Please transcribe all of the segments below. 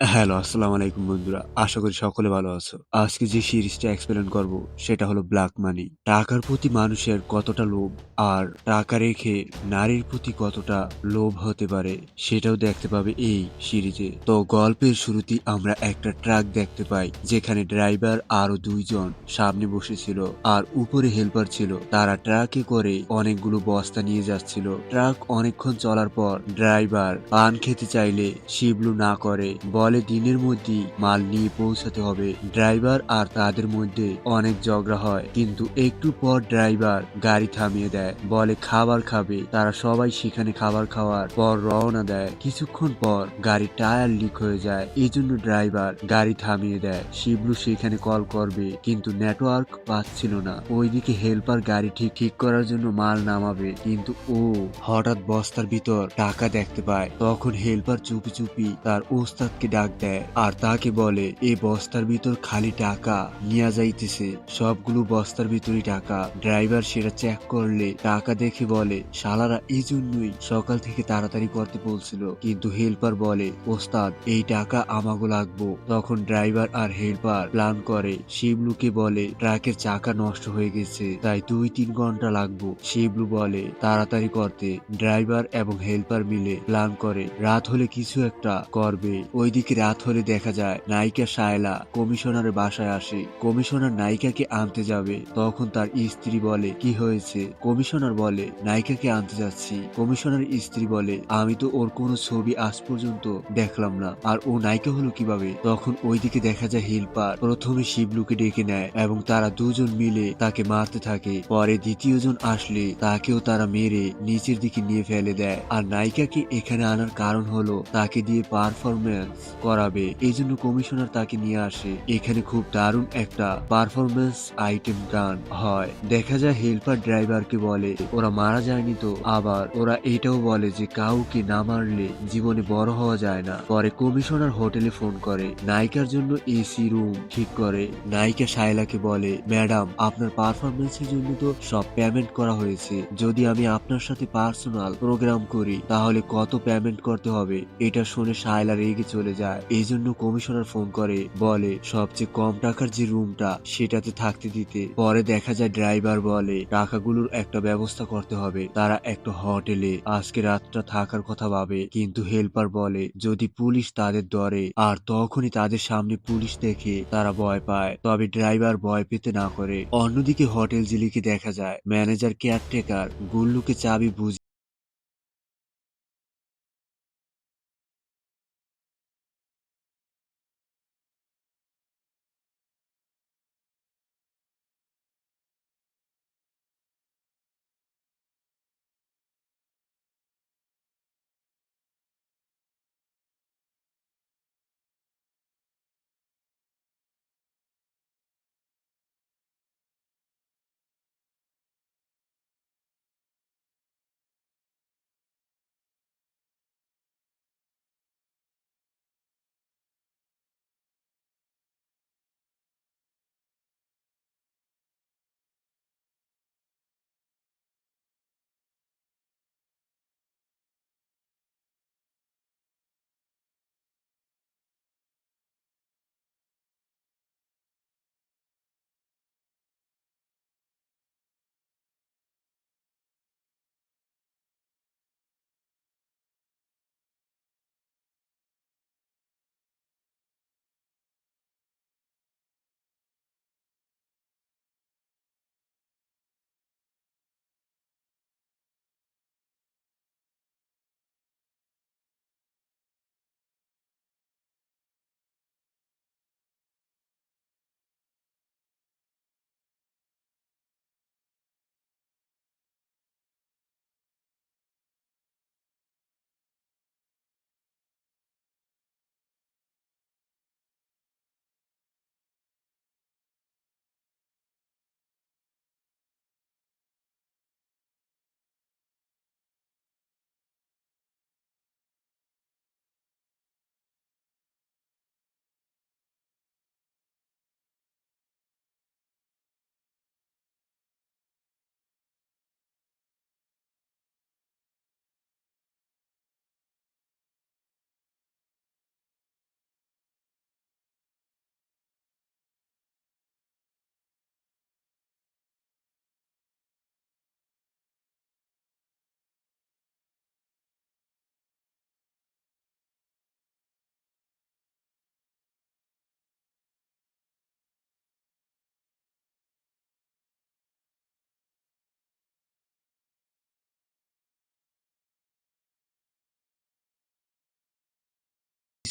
Hello, আসসালামু আলাইকুম বন্ধুরা। আশা করি সকলে ভালো আছো। আজকে যে সিরিজটা এক্সপ্লেন করব সেটা হলো ব্ল্যাক মানি। টাকার প্রতি মানুষের কতটা লোভ আর টাকা রেখে নারীর প্রতি কতটা লোভ হতে পারে সেটাও দেখতে পাবে এই সিরিজে। তো গল্পের শুরুতেই আমরা একটা ট্রাক দেখতে পাই যেখানে ড্রাইভার আরও দুইজন সামনে বসেছিল আর উপরে হেল্পার ছিল। তারা ট্রাকে করে অনেকগুলো বস্তা নিয়ে যাচ্ছিল। ট্রাক অনেকক্ষণ চলার পর ড্রাইভার পান খেতে চাইলে শিবলু না করে বলে দিনের মধ্যেই মাল নিয়ে পৌঁছাতে হবে। ড্রাইভার আর তাদের মধ্যে অনেক ঝগড়া হয়, কিন্তু একটু পর ড্রাইভার গাড়ি থামিয়ে দেয়, বলে খাবার খাবে। তারা সবাই সেখানে খাবার খাওয়ার পর রওনা দেয়। কিছুক্ষণ পর গাড়ি টায়ার লিক হয়ে যায় এই জন্য ড্রাইভার গাড়ি থামিয়ে দেয়। শিবলু সেখানে কল করবে, কিন্তু নেটওয়ার্ক পাচ্ছিল না। ওইদিকে হেল্পার গাড়ি ঠিক ঠিক করার জন্য মাল নামাবে, কিন্তু ও হঠাৎ বস্তার ভিতর টাকা দেখতে পায়। তখন হেল্পার চুপি চুপি তার ওস্তাদকে ডাক দেয়। আর তাকে বলে, এই বস্তার ভিতর খালি টাকা। নিয়ে যাইতেছে। সবগুলো বস্তার ভিতরই টাকা। ড্রাইভার সেটা চেক করলে টাকা দেখে বলে, শালারা, এই জন্যই সকাল থেকে তাড়াতাড়ি করতে বলছিল। কিন্তু হেল্পার বলে, ওস্তাদ, এই টাকা আমাগো লাগবো। তখন ড্রাইভার আর হেল্পার প্ল্যান করে। শিবলুকে বলে, ট্রাকের চাকা নষ্ট হয়ে গেছে, তাই দুই তিন ঘণ্টা লাগবো। শিবলু বলে, তাড়াতাড়ি করতে। ড্রাইভার এবং হেল্পার মিলে প্ল্যান করে, রাত হলে কিছু একটা করবে। ওইদিকে রাত হলে দেখা যায়, নায়িকা সায়লা কমিশনারের বাসায় আসে। কমিশনার নায়িকাকে আনতে যাবে। তখন তার স্ত্রী বলে, কি হয়েছে? কমিশনার বলে, নায়িকাকে আনতে যাচ্ছি। কমিশনার স্ত্রী বলে, আমি তো ওর কোনো ছবি আজ পর্যন্ত দেখলাম না। আর ও নায়িকা হলো কীভাবে? তখন ওইদিকে দেখা যায় হেল্পার প্রথমে শিবলুকে ডেকে নেয় এবং তারা দুজন মিলে তাকে মারতে থাকে। পরে দ্বিতীয় জন আসলে তাকেও তারা মেরে নিচের দিকে নিয়ে ফেলে দেয়। আর নায়িকাকে এখানে আনার কারণ হলো তাকে দিয়ে পারফরমেন্স করাবে এই জন্য কমিশনার তাকে নিয়ে আসে। এখানে খুব দারুণ একটা পারফরমেন্স আইটেম গান হয়। দেখা যায় হেল্পার ড্রাইভারকে বলে, ওরা মারা যায়নি তো? আবার ওরা এটাও বলে যে, কাউকে না মারলে জীবনে বড় হওয়া যায় না। পরে কমিশনার হোটেলে ফোন করে, নায়িকার জন্য এসি রুম ঠিক করে। নায়িকা সাইলাকে বলে, ম্যাডাম, আপনার পারফরমেন্সের জন্য তো সব পেমেন্ট করা হয়েছে। যদি আমি আপনার সাথে পার্সোনাল প্রোগ্রাম করি, তাহলে কত পেমেন্ট করতে হবে? এটা শুনে সায়লা রেগে চলে যায়। এই জন্য কমিশনার ফোন করে, বলে, সবচেয়ে কম টাকার যে রুমটা, সেটাতে থাকতে দিতে। পরে দেখা যায় ড্রাইভার বলে, টাকাগুলোর একটা ব্যবস্থা করতে হবে। তারা একটা হোটেলে, আজকে রাতটা থাকার কথা ভাবে। কিন্তু হেল্পার বলে, যদি পুলিশ তাদের ধরে, আর তখনই তাদের সামনে পুলিশ দেখে, তারা ভয় পায়। তবে ড্রাইভার ভয় পেতে না করে। অন্যদিকে হোটেল জিলিকে দেখা যায়, ম্যানেজার কেয়ারটেকার, গুল্লুকে চাবি বুঝে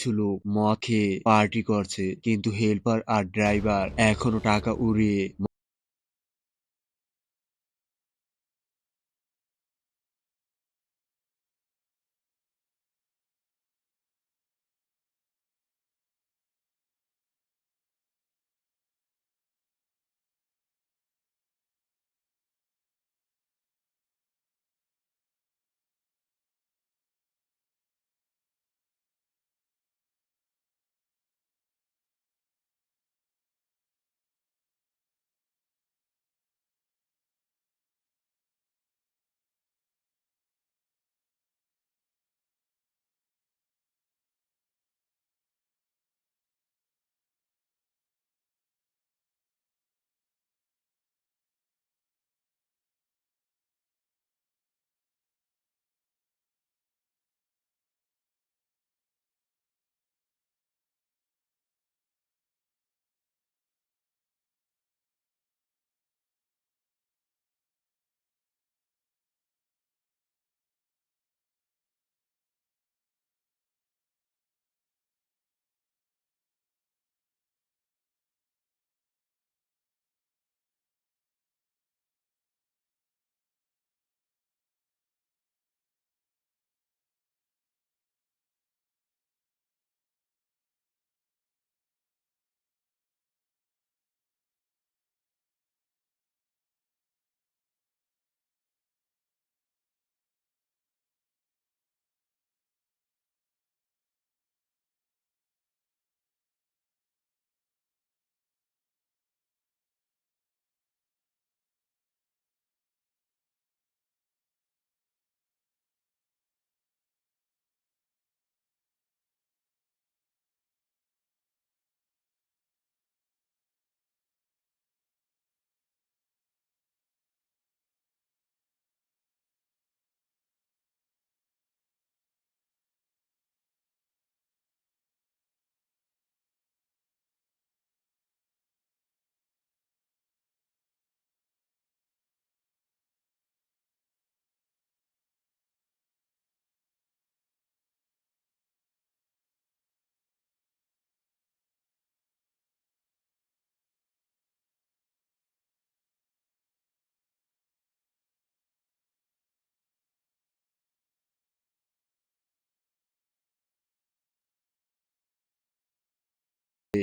কিছু লোক মদ খেয়ে পার্টি করছে কিন্তু হেল্পার আর ড্রাইভার এখনও টাকা উড়িয়ে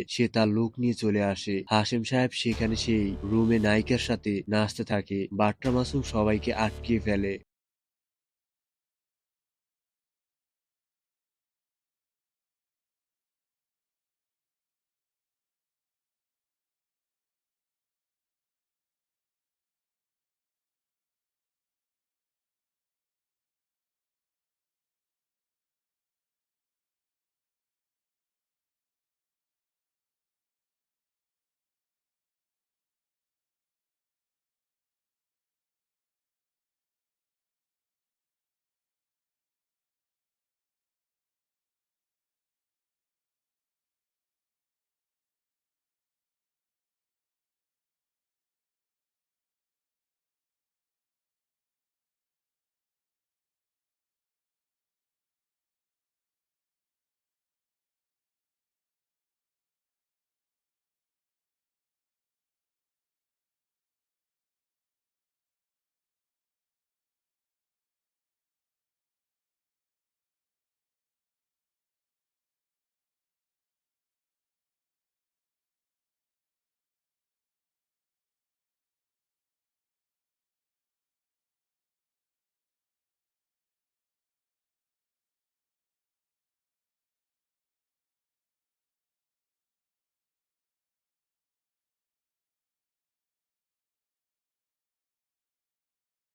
সে তার লোক নিয়ে চলে আসে। হাসেম সাহেব সেখানে সেই রুমে নায়িকার সাথে নাচতে থাকে। বাট্টা মাসুম সবাইকে আটকিয়ে ফেলে।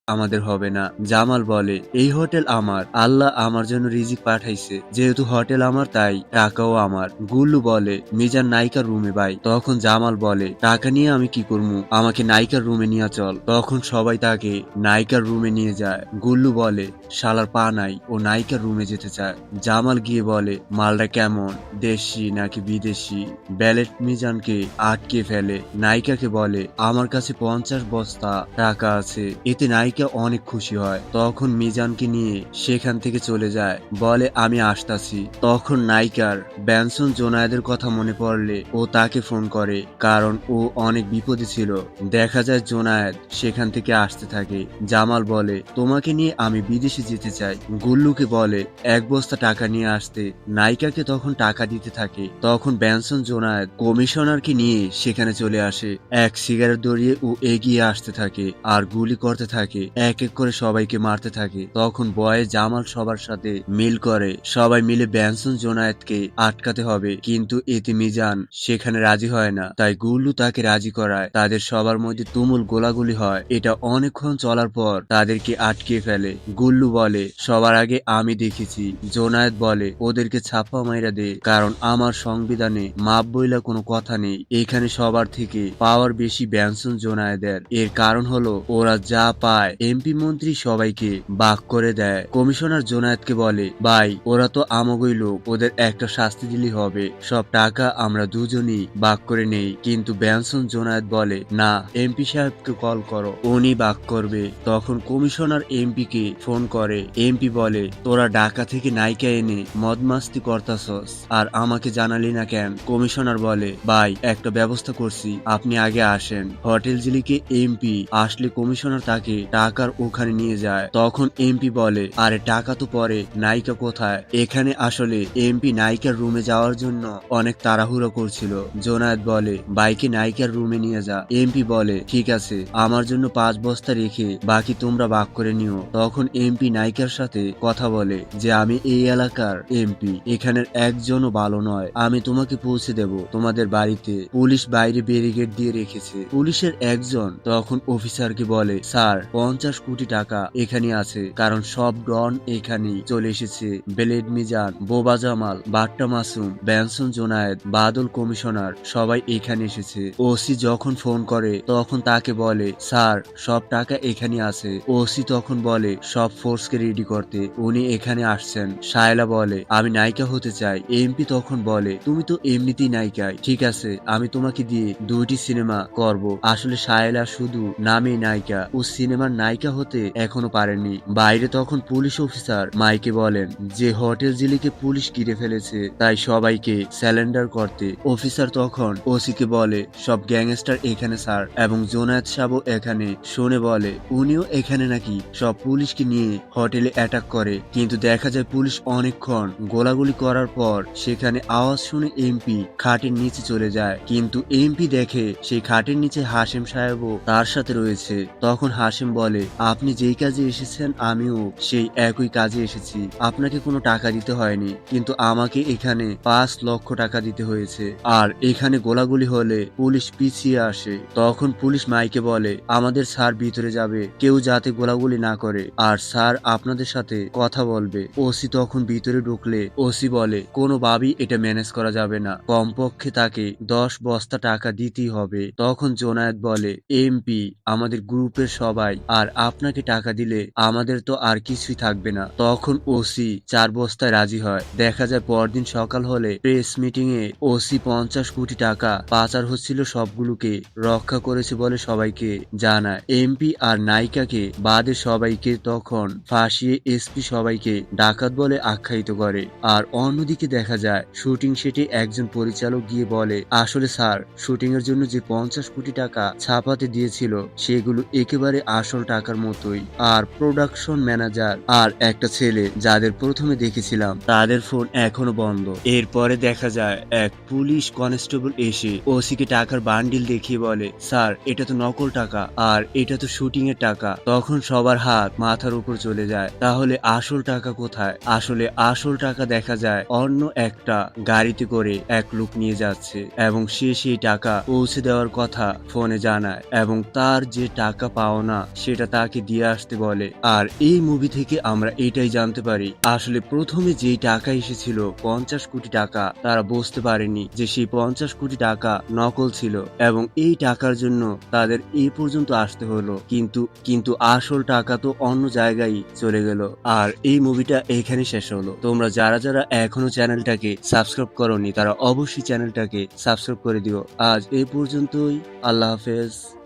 আমাদের হবে না। জামাল বলে, এই হোটেল আমার। আল্লাহ আমার জন্য রিজিক পাঠাইছে। যেহেতু হোটেল আমার, তাই টাকাও আমার। গুল্লু বলে, মিজান নায়িকার রুমে ভাই। তখন জামাল বলে, টাকা নিয়ে আমি কি করব আমাকে নায়িকার রুমে নিয়ে চল। তখন সবাই তাকে নায়িকার রুমে নিয়ে যায়। গুল্লু বলে, শালার পা নাই, ও নায়িকার রুমে যেতে চায়। জামাল গিয়ে বলে, মালটা কেমন? দেশি নাকি বিদেশি? ব্যালেট মিজানকে আটকে ফেলে। নায়িকাকে বলে, আমার কাছে পঞ্চাশ বস্তা টাকা আছে। এতে নায়িকা নায়িকা অনেক খুশি হয়। তখন মিজানকে নিয়ে সেখান থেকে চলে যায়। বলে, আমি আসতাছি। তখন নায়িকার ব্যানসন জোনায়েদের কথা মনে পড়লে ও তাকে ফোন করে, কারণ ও অনেক বিপদে ছিল। দেখা যায় জোনায়েদ সেখান থেকে আসতে থাকে। জামাল বলে, তোমাকে নিয়ে আমি বিদেশে যেতে চাই। গুল্লুকে বলে, এক বস্তা টাকা নিয়ে আসতে। নায়িকাকে তখন টাকা দিতে থাকে। তখন ব্যানসন জোনায়েদ কমিশনারকে নিয়ে সেখানে চলে আসে। এক সিগারেট দড়িয়ে ও এগিয়ে আসতে থাকে আর গুলি করতে থাকে। এক এক করে সবাইকে মারতে থাকে। তখন বয়ে জামাল সবার সাথে মিল করে। সবাই মিলে ব্যানসন জোনায়েতকে আটকাতে হবে। কিন্তু এতে মিজান সেখানে রাজি হয় না। তাই গুল্লু তাকে রাজি করায়। তাদের সবার মধ্যে তুমুল গোলাগুলি হয়। এটা অনেকক্ষণ চলার পর তাদেরকে আটকে ফেলে। গুল্লু বলে, সবার আগে আমি দেখেছি। জোনায়েত বলে, ওদেরকে ছাপ্পা মাইরা দে। কারণ আমার সংবিধানে মাপ বইলা কোনো কথা নেই। এখানে সবার থেকে পাওয়ার বেশি ব্যানসন জোনায়েদের। এর কারণ হলো, ওরা যা পায় এমপি মন্ত্রী সবাইকে বাক করে দেয়। কমিশনার জোনায়েদকে বলে, ভাই, ওরা তো আমগই লোক, ওদের একটা শাস্তি দিলেই হবে। সব টাকা আমরা দুজনই বাক করে নেই। কিন্তু ব্যানসন জোনায়েদ বলে, না, এমপি সাহেবকে কল করো, উনি বাক করবে। তখন কমিশনার এমপি কে ফোন করে। এমপি বলে, তোরা ঢাকা থেকে নায়িকা এনে মদমাস্তি করতাছস, আর আমাকে জানালি না কেন? কমিশনার বলে, ভাই, একটা ব্যবস্থা করছি, আপনি আগে আসেন। হোটেল জিলিকে এমপি আসলে কমিশনার তাকে টাকার ওখানে নিয়ে যায়। তখন এমপি বলে, আরে টাকা তো পরে, নায়িকা কোথায়? এখানে আসলে এমপি নায়িকার রুমে যাওয়ার জন্য অনেক তাড়াহুড়ো করছিল। জোনায়েদ বলে, বাইকে নায়িকার রুমে নিয়ে যা। এমপি বলে, ঠিক আছে, আমার জন্য পাঁচ বস্তা রেখে বাকি তোমরা ভাগ করে নিও। তখন এমপি নায়িকার সাথে কথা বলে যে, আমি এই এলাকার এমপি, এখানের একজনও ভালো নয়। আমি তোমাকে পৌঁছে দেব। তোমাদের বাড়িতে পুলিশ বাইরে ব্যারিকেড দিয়ে রেখেছে। পুলিশের একজন তখন অফিসারকে বলে, স্যার পঞ্চাশ কোটি টাকা এখানে আছে। কারণ সব ডন এখানে চলে এসেছে। বেলেড মিজান, বোবা জামাল, বাট্টা মাসুম, ব্যানসন জোনায়েদ বাদল কমিশনার সবাই এখানে এসেছে। ওসি যখন ফোন করে, তখন তাকে বলে, স্যার, সব টাকা এখানে আছে। ওসি তখন বলে, সব ফোর্সকে রেডি করতে। উনি এখানে আসছেন। শায়লা বলে, আমি নায়িকা হতে চাই। এমপি তখন বলে, তুমি তো এমনিতেই নায়িকাই। ঠিক আছে, আমি তোমাকে দিয়ে দুইটি সিনেমা করব। আসলে শায়লা শুধু নামে নায়িকা। ও সিনেমার নায়িকা হতে এখনও পারেনি বাইরে তখন পুলিশ অফিসার মাইকে বলেন, যে হোটেল জিলিকে পুলিশ ঘিরে ফেলেছে, তাই সবাইকে স্যালেন্ডার করতে। অফিসার তখন ওসিকে বলে, সব গ্যাংস্টার এখানে, স্যার। এবং জোনায়েদ সাবও এখানে শুনে বলে, উনিও এখানে নাকি? সব পুলিশকে নিয়ে হোটেলে অ্যাটাক করে। কিন্তু দেখা যায় পুলিশ অনেকক্ষণ গোলাগুলি করার পর সেখানে আওয়াজ শুনে এমপি খাটের নিচে চলে যায়। কিন্তু এমপি দেখে সেই খাটের নিচে হাসেম সাহেবও তার সাথে রয়েছে। তখন হাসেম বলে আপনি যেই কাজে এসেছেন, আমিও সেই একই কাজে এসেছি। আপনাকে কোনো টাকা দিতে হয়নি, কিন্তু আমাকে এখানে পাঁচ লক্ষ টাকা দিতে হয়েছে। আর এখানে গোলাগুলি হলে পুলিশ পিছিয়ে আসে। তখন পুলিশ মাইকে বলে, আমাদের স্যার ভিতরে যাবে, কেউ যাতে গোলাগুলি না করে। আর স্যার আপনাদের সাথে কথা বলবে। ওসি তখন ভিতরে ঢুকলে, ওসি বলে, কোনো কোনোভাবেই এটা ম্যানেজ করা যাবে না। কমপক্ষে তাকে দশ বস্তা টাকা দিতেই হবে। তখন জোনায়েদ বলে, এমপি, আমাদের গ্রুপের সবাই আর আপনাকে টাকা দিলে আমাদের তো আর কিছুই থাকবে না। তখন ওসি চার বস্তায় রাজি হয়। দেখা যায় পরদিন সকাল হলে প্রেস মিটিং এ ওসি পঞ্চাশ কোটি টাকা পাচার হচ্ছিল সবগুলোকে রক্ষা করেছে বলে সবাইকে জানায়। এমপি আর নায়িকাকে বাদে সবাইকে তখন ফাঁসিয়ে এসপি সবাইকে ডাকাত বলে আখ্যায়িত করে। আর অন্যদিকে দেখা যায় শুটিং সেটে একজন পরিচালক গিয়ে বলে, আসলে স্যার শুটিং এর জন্য যে পঞ্চাশ কোটি টাকা ছাপাতে দিয়েছিল, সেগুলো একেবারে আসল টাকার মতোই। আর প্রোডাকশন ম্যানেজার আর একটা ছেলে যাদের প্রথমে দেখেছিলাম, তাদের ফোন এখনও বন্ধ। এরপরে দেখা যায়, এক পুলিশ কনস্টেবল এসে ওসিকে টাকার বান্ডিল দেখিয়ে বলে, স্যার, এটা তো নকল টাকা, আর এটা তো শুটিং এর টাকা। তখন সবার হাত মাথার উপর চলে যায়, তাহলে আসল টাকা কোথায়? আসলে আসল টাকা দেখা যায়, অন্য একটা গাড়িতে করে এক লোক নিয়ে যাচ্ছে, এবং সে সেই টাকা পৌঁছে দেওয়ার কথা ফোনে জানায়, এবং তার যে টাকা পাওনা সেটা তাকে দিয়ে আসতে বলে। আর এই মুভি থেকে আমরা এটাই জানতে পারি, আসলে প্রথমে যেই টাকা এসেছিল পঞ্চাশ কোটি টাকা, তারা বুঝতে পারেনি যে সেই পঞ্চাশ কোটি টাকা নকল ছিল এবং এই টাকার জন্য তাদের এই পর্যন্ত আসতে হলো। কিন্তু কিন্তু আসল টাকা তো অন্য জায়গায় চলে গেল। আর এই মুভিটা এখানে শেষ হলো। তোমরা যারা যারা এখনও চ্যানেলটাকে সাবস্ক্রাইব করনি, তারা অবশ্যই চ্যানেলটাকে সাবস্ক্রাইব করে দিও। আজ এই পর্যন্তই। আল্লাহ হাফেজ।